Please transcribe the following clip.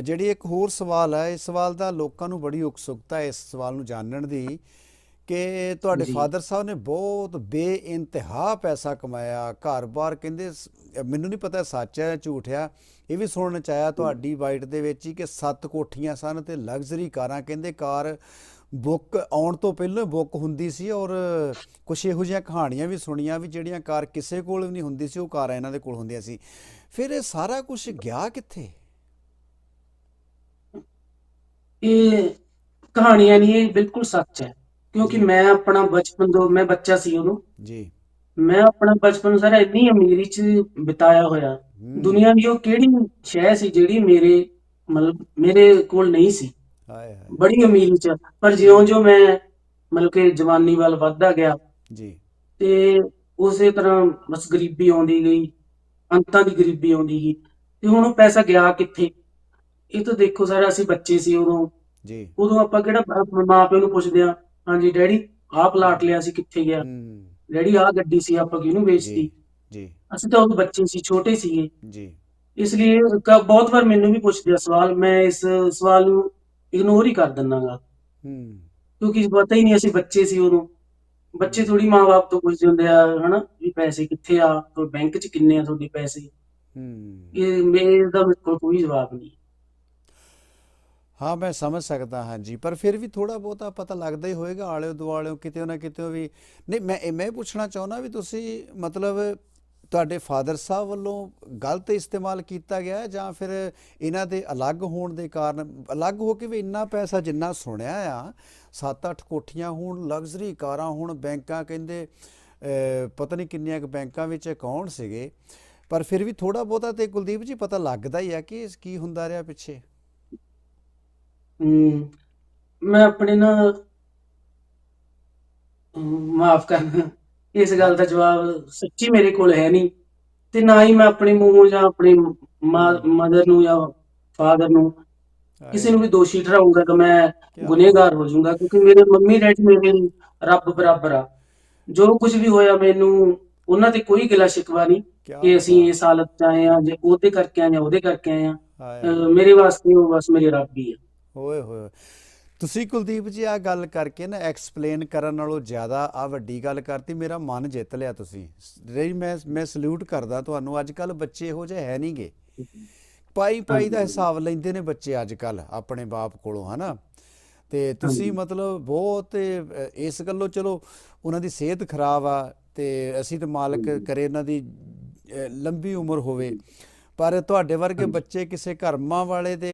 ਜਿਹੜੀ ਇੱਕ ਹੋਰ ਸਵਾਲ ਹੈ ਇਸ ਸਵਾਲ ਦਾ ਲੋਕਾਂ ਨੂੰ ਬੜੀ ਉਕਸੁਕਤਾ ਹੈ ਇਸ ਸਵਾਲ ਨੂੰ ਜਾਣਨ ਦੀ ਕਿ ਤੁਹਾਡੇ। ਫਾਦਰ ਸਾਹਿਬ ਨੇ ਬਹੁਤ ਬੇਇੰਤਹਾ ਪੈਸਾ ਕਮਾਇਆ ਘਰ-ਬਾਰ ਕਹਿੰਦੇ ਮੈਨੂੰ ਨਹੀਂ ਪਤਾ ਸੱਚ ਹੈ ਝੂਠ ਆ ਇਹ ਵੀ ਸੁਣਨ ਚ ਆਇਆ ਤੁਹਾਡੀ ਬਾਈਟ ਦੇ ਵਿੱਚ ਹੀ ਕਿ ਸੱਤ ਕੋਠੀਆਂ ਸਨ ਤੇ ਲਗਜ਼ਰੀ ਕਾਰਾਂ ਕਹਿੰਦੇ ਕਾਰ ਬੁੱਕ ਆਉਣ ਤੋਂ ਪਹਿਲਾਂ ਬੁੱਕ ਹੁੰਦੀ ਸੀ ਔਰ ਕੁਝ ਇਹੋ ਜਿਹੀਆਂ ਕਹਾਣੀਆਂ ਵੀ ਸੁਣੀਆਂ ਵੀ ਜਿਹੜੀਆਂ ਕਾਰ ਕਿਸੇ ਕੋਲ ਵੀ ਨਹੀਂ ਹੁੰਦੀ ਸੀ ਉਹ ਕਾਰਾਂ ਇਹਨਾਂ ਦੇ ਕੋਲ ਹੁੰਦੀਆਂ ਸੀ। ਫਿਰ ਇਹ ਸਾਰਾ ਕੁਝ ਗਿਆ ਕਿੱਥੇ? ਇਹ ਕਹਾਣੀਆਂ ਨਹੀਂ ਇਹ ਬਿਲਕੁਲ ਸੱਚ ਹੈ। ਕਿਉਂਕਿ। ਮੈਂ ਆਪਣਾ ਬਚਪਨ ਤੋਂ ਮੈਂ ਬੱਚਾ ਸੀ ਉਦੋਂ। ਜੀ। ਮੈਂ ਆਪਣਾ ਬਚਪਨ ਸਾਰਾ ਇੰਨੀ ਅਮੀਰੀ 'ਚ ਬਿਤਾਇਆ ਹੋਇਆ। ਦੁਨੀਆ ਦੀ ਉਹ ਕਿਹੜੀ ਸ਼ੈ ਸੀ ਜਿਹੜੀ ਮੇਰੇ ਮਤਲਬ ਮੇਰੇ ਕੋਲ ਨਹੀਂ ਸੀ। ਹਾਏ ਹਾਏ। ਬੜੀ ਅਮੀਰੀ 'ਚ। ਪਰ ਜਿਉਂ-ਜਿਉਂ ਮੈਂ ਮਤਲਬ ਕਿ ਜਵਾਨੀ ਵੱਲ ਵੱਧਦਾ ਗਿਆ ਜੀ। ਤੇ ਉਸੇ ਤਰ੍ਹਾਂ ਬਸ ਗਰੀਬੀ ਆਉਂਦੀ ਗਈ ਅੰਤਾਂ ਦੀ ਗਰੀਬੀ ਆਉਂਦੀ ਗਈ। ਤੇ ਹੁਣ ਉਹ ਪੈਸਾ ਗਿਆ ਕਿੱਥੇ? ਇਹ ਤਾਂ ਦੇਖੋ ਸਾਰਾ ਅਸੀਂ ਬੱਚੇ ਸੀ ਉਦੋਂ। ਜੀ। ਉਦੋਂ ਆਪਾਂ ਕਿਹੜਾ ਮਾਂ ਪਿਓ ਨੂੰ ਪੁੱਛਦੇ ਆ ਹਾਂਜੀ ਡੈਡੀ ਆਹ ਪਲਾਟ ਲਿਆ ਸੀ ਕਿੱਥੇ ਗਿਆ? ਹੂੰ। ਡੈਡੀ ਆਹ ਗੱਡੀ ਸੀ ਆਪਾਂ ਕਿਹਨੂੰ ਵੇਚਤੀ? ਜੀ ਜੀ। ਅਸੀਂ ਤਾਂ ਉਦੋਂ ਬੱਚੇ ਸੀ ਛੋਟੇ ਸੀਗੇ। ਜੀ। ਇਸ ਲਈ ਕ- ਬਹੁਤ ਵਾਰ ਮੈਨੂੰ ਵੀ ਪੁੱਛਦੇ ਆ ਸਵਾਲ ਮੈਂ ਇਸ ਸਵਾਲ ਨੂੰ ਇਗਨੋਰ ਹੀ ਕਰ ਦਿੰਨਾਗਾ ਹੂੰ। ਕਿਉਂਕਿ ਪਤਾ ਹੀ ਨਹੀਂ ਅਸੀਂ ਬੱਚੇ ਸੀ ਉਦੋਂ। ਬੱਚੇ ਥੋੜੀ ਮਾਂ-ਬਾਪ ਤੋਂ ਪੁੱਛਦੇ ਹੁੰਦੇ ਆ ਹਨਾ ਵੀ ਪੈਸੇ ਕਿੱਥੇ ਆ? ਕੋਈ ਬੈਂਕ 'ਚ ਕਿੰਨੇ ਆ ਤੁਹਾਡੇ ਪੈਸੇ? ਹੂੰ। ਇਹ ਮੇਰੇ ਦਾ ਮੇਰੇ ਕੋਲ ਕੋਈ ਜਵਾਬ ਨਹੀਂ। ਹਾਂ, ਮੈਂ ਸਮਝ ਸਕਦਾ ਹਾਂ ਜੀ ਪਰ ਫਿਰ ਵੀ ਥੋੜਾ ਬਹੁਤਾ ਪਤਾ ਲੱਗਦਾ ਹੀ ਹੋਏਗਾ ਆਲੇ ਦੁਆਲੇ ਕਿਤੇ ਨਾ ਕਿਤੇ ਵੀ। ਨਹੀਂ, ਮੈਂ ਮੈਂ ਪੁੱਛਣਾ ਚਾਹੁੰਦਾ ਵੀ ਤੁਸੀਂ ਮਤਲਬ ਤੁਹਾਡੇ ਫਾਦਰ ਸਾਹਿਬ ਵੱਲੋਂ ਗਲਤ ਇਸਤੇਮਾਲ ਕੀਤਾ ਗਿਆ ਜਾਂ ਫਿਰ ਇਹਨਾਂ ਦੇ ਅਲੱਗ ਹੋਣ ਦੇ ਕਾਰਨ? ਅਲੱਗ ਹੋ ਕੇ ਵੀ ਇੰਨਾ ਪੈਸਾ ਜਿੰਨਾ ਸੁਣਿਆ ਆ 7-8 ਕੋਠੀਆਂ ਹੋਣ, ਲਗਜ਼ਰੀ ਕਾਰਾਂ ਹੋਣ, ਬੈਂਕਾਂ ਕਹਿੰਦੇ ਪਤਾ ਨਹੀਂ ਕਿੰਨੀਆਂ ਕੁ ਬੈਂਕਾਂ ਵਿੱਚ ਅਕਾਊਂਟ ਸੀਗੇ। ਪਰ ਫਿਰ ਵੀ ਥੋੜਾ ਬਹੁਤਾ ਤੇ ਕੁਲਦੀਪ ਜੀ ਪਤਾ ਲੱਗਦਾ ਹੀ ਆ ਕਿ ਕੀ ਹੁੰਦਾ ਰਿਹਾ ਪਿੱਛੇ? ਹਮ, ਮੈਂ ਆਪਣੇ ਨਾ ਮਾਫ ਕਰਨਾ ਇਸ ਗੱਲ ਦਾ ਜਵਾਬ ਸੱਚੀ ਮੇਰੇ ਕੋਲ ਹੈ ਨਹੀਂ। ਤੇ ਨਾ ਹੀ ਮੈਂ ਆਪਣੇ ਮੂੰਹੋਂ ਜਾਂ ਆਪਣੀ ਮਦਰ ਨੂੰ ਜਾਂ ਫਾਦਰ ਨੂੰ ਕਿਸੇ ਨੂੰ ਵੀ ਦੋਸ਼ੀ ਠਹਿਰਾਊਂਗਾ ਕਿ ਮੈਂ ਗੁਨੇਗਾਰ ਹੋ ਜਾਊਂਗਾ ਕਿਉਂਕਿ ਮੇਰੇ ਮੰਮੀ ਡੈਡੀ ਮੇਰੇ ਰੱਬ ਬਰਾਬਰ ਆ। ਜੋ ਕੁਝ ਵੀ ਹੋਇਆ ਮੈਨੂੰ ਉਹਨਾਂ ਤੇ ਕੋਈ ਗਿਲਾ ਸ਼ਿਕਵਾ ਨਹੀਂ ਕਿ ਅਸੀਂ ਬਾਤ। ਇਸ ਹਾਲਤ 'ਚ ਆਏ ਆ ਜੇ ਉਹਦੇ ਕਰਕੇ ਆਏ ਆ ਉਹਦੇ ਕਰਕੇ ਆਏ ਆ ਹਾਏ। ਅਹ ਮੇਰੇ ਵਾਸਤੇ ਉਹ ਬਸ ਮੇਰੇ ਰੱਬ ਹੀ ਆ। ਹੋਏ ਹੋਏ। ਤੁਸੀਂ ਕੁਲਦੀਪ ਜੀ ਆ ਗੱਲ ਕਰਕੇ ਨਾ ਐਕਸਪਲੇਨ ਕਰਨ ਨਾਲੋਂ ਜ਼ਿਆਦਾ ਆ ਵੱਡੀ ਗੱਲ ਕਰਤੀ ਮੇਰਾ ਮਨ ਜਿੱਤ ਲਿਆ ਤੁਸੀਂ। ਰਹੀ ਮੈਂ ਮੈਂ ਸਲੂਟ ਕਰਦਾ ਤੁਹਾਨੂੰ ਅੱਜ ਕੱਲ ਬੱਚੇ ਇਹੋ ਜਿਹੇ ਹੈ ਨਹੀਂਗੇ ਪਾਈ ਪਾਈ ਦਾ ਹਿਸਾਬ ਲੈਂਦੇ ਨੇ ਬੱਚੇ ਅੱਜ ਕੱਲ ਆਪਣੇ ਬਾਪ ਕੋਲੋਂ ਹਨਾ? ਤੇ ਤੁਸੀਂ। ਮਤਲਬ ਬਹੁਤ ਇਸ ਗੱਲੋਂ ਚਲੋ ਉਹਨਾਂ ਦੀ ਸਿਹਤ ਖਰਾਬ ਆ ਤੇ ਅਸੀਂ ਤਾਂ ਮਾਲਕ ਕਰੇ ਇਹਨਾਂ ਦੀ ਲੰਬੀ ਉਮਰ ਹੋਵੇ। ਪਰ ਤੁਹਾਡੇ ਵਰਗੇ। ਬੱਚੇ ਕਿਸੇ ਘਰਮਾਂ ਵਾਲੇ ਦੇ